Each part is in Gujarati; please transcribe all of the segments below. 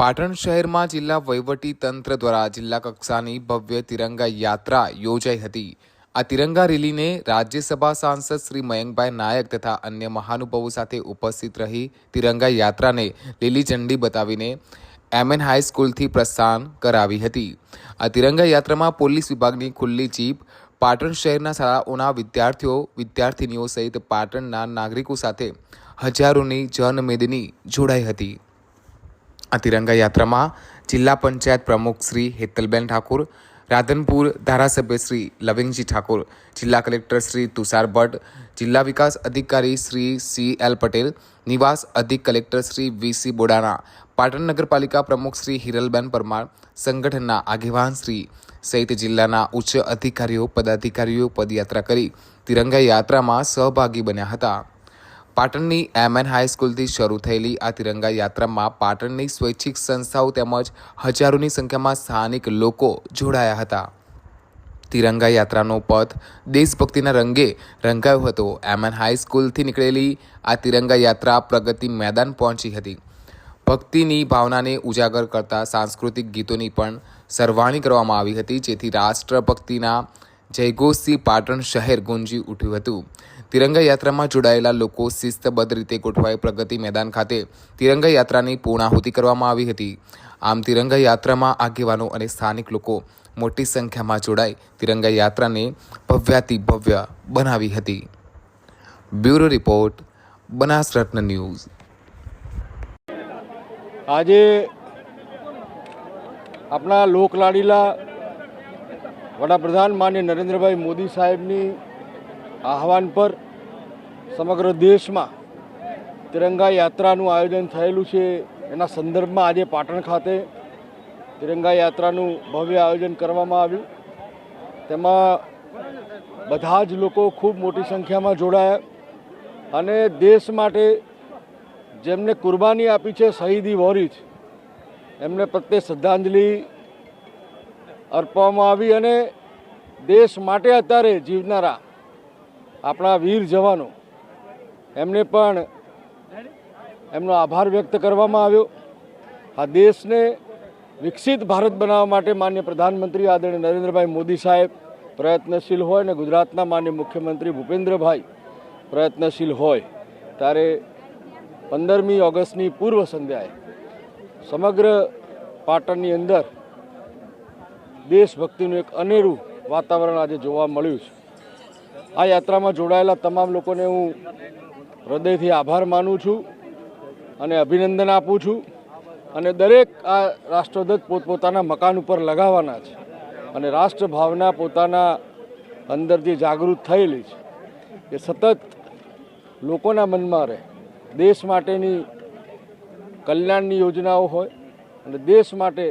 પાટણ શહેરમાં જિલ્લા વહીવટી તંત્ર દ્વારા જિલ્લા કક્ષાની ભવ્ય તિરંગા યાત્રા યોજાઈ હતી. આ તિરંગા રેલીને રાજ્યસભા સાંસદ શ્રી મયંકભાઈ નાયક તથા અન્ય મહાનુભાવો સાથે ઉપસ્થિત રહી તિરંગા યાત્રાને લીલી ઝંડી બતાવીને એમએન હાઈસ્કૂલથી પ્રસ્થાન કરાવી હતી. આ તિરંગા યાત્રામાં પોલીસ વિભાગની ખુલ્લી જીપ, પાટણ શહેરના શાળાઓના વિદ્યાર્થીઓ, વિદ્યાર્થિનીઓ સહિત પાટણના નાગરિકો સાથે હજારોની જનમેદની જોડાઈ હતી. આ તિરંગા યાત્રામાં જિલ્લા પંચાયત પ્રમુખ શ્રી હેતલબેન ઠાકુર, રાધનપુર ધારાસભ્ય શ્રી લવિંગજી ઠાકોર, જિલ્લા કલેક્ટર શ્રી તુષાર ભટ્ટ, જિલ્લા વિકાસ અધિકારી શ્રી સી એલ પટેલ, નિવાસ અધિક collector Shri V C Bodana Patan નગરપાલિકા પ્રમુખ શ્રી હિરલબેન પરમાર, સંગઠનના આગેવાન શ્રી સહિત જિલ્લાના ઉચ્ચ અધિકારીઓ, પદાધિકારીઓ પદયાત્રા કરી તિરંગા યાત્રામાં સહભાગી બન્યા હતા. પાટણની એમએન હાઈસ્કૂલથી શરૂ થયેલી આ તિરંગા યાત્રામાં પાટણની સ્વૈચ્છિક સંસ્થાઓ તેમજ હજારોની સંખ્યામાં સ્થાનિક લોકો જોડાયા હતા. તિરંગા યાત્રાનો પથ દેશભક્તિના રંગે રંગાયો હતો. એમએન હાઈસ્કૂલથી નીકળેલી આ તિરંગા યાત્રા પ્રગતિ મેદાન પહોંચી હતી. ભક્તિની ભાવનાને ઉજાગર કરતા સાંસ્કૃતિક ગીતોની પણ સરવાણી કરવામાં આવી હતી, જેથી રાષ્ટ્રભક્તિના જયઘોષથી પાટણ શહેર ગુંજી ઉઠ્યું હતું. તિરંગા યાત્રામાં જોડાયેલા લોકો શિસ્તબદ્ધ રીતે ગોઠવાઈ પ્રગતિ મેદાન ખાતે તિરંગા યાત્રાની પૂર્ણાહુતિ કરવામાં આવી હતી. આમ તિરંગા યાત્રામાં આગેવાનો અને સ્થાનિક લોકો મોટી સંખ્યામાં જોડાઈ તિરંગા યાત્રાને ભવ્યાતિ ભવ્ય બનાવી હતી. બ્યુરો રિપોર્ટ, બનાસ રત્ન ન્યૂઝ. આજે આપણા લોકલાડીલા વડાપ્રધાન માન્ય નરેન્દ્રભાઈ મોદી સાહેબની આહવાન પર સમગ્ર દેશમાં તિરંગા યાત્રાનું આયોજન થયેલું છે. એના સંદર્ભમાં આજે પાટણ ખાતે તિરંગા યાત્રાનું ભવ્ય આયોજન કરવામાં આવ્યું. તેમાં બધા જ લોકો ખૂબ મોટી સંખ્યામાં જોડાયા અને દેશ માટે જેમને કુરબાની આપી છે શહીદી વોરીજ એમને પ્રત્યે શ્રદ્ધાંજલિ અર્પવામાં આવી અને દેશ માટે અત્યારે જીવનારા આપણા વીર જવાનો, એમને પણ એમનો આભાર વ્યક્ત કરવામાં આવ્યો. આ દેશને વિકસિત ભારત બનાવવા માટે માન્ય પ્રધાનમંત્રી આદરણીય નરેન્દ્રભાઈ મોદી સાહેબ પ્રયત્નશીલ હોય અને ગુજરાતના માન્ય મુખ્યમંત્રી ભૂપેન્દ્રભાઈ પ્રયત્નશીલ હોય. ત્યારે પંદરમી ઓગસ્ટની પૂર્વ સંધ્યાએ સમગ્ર પાટણની અંદર દેશભક્તિનું એક અનેરું વાતાવરણ આજે જોવા મળ્યું છે. આ યાત્રામાં જોડાયેલા તમામ લોકોને હું હૃદયથી આભાર માનું છું અને અભિનંદન આપું છું અને દરેક આ રાષ્ટ્રધ્વજ પોતપોતાના મકાન ઉપર લગાવવાના છે અને રાષ્ટ્રભાવના પોતાના અંદર જે જાગૃત થયેલી છે, એ સતત લોકોના મનમાં રહે. દેશ માટેની કલ્યાણની યોજનાઓ હોય અને દેશ માટે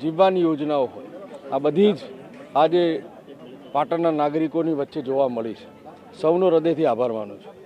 જીવવાની યોજનાઓ હોય. આ બધી જ આજે પાટણના નાગરિકોની વચ્ચે જોવા મળી છે. સૌનો હૃદયથી આભાર માનું છું.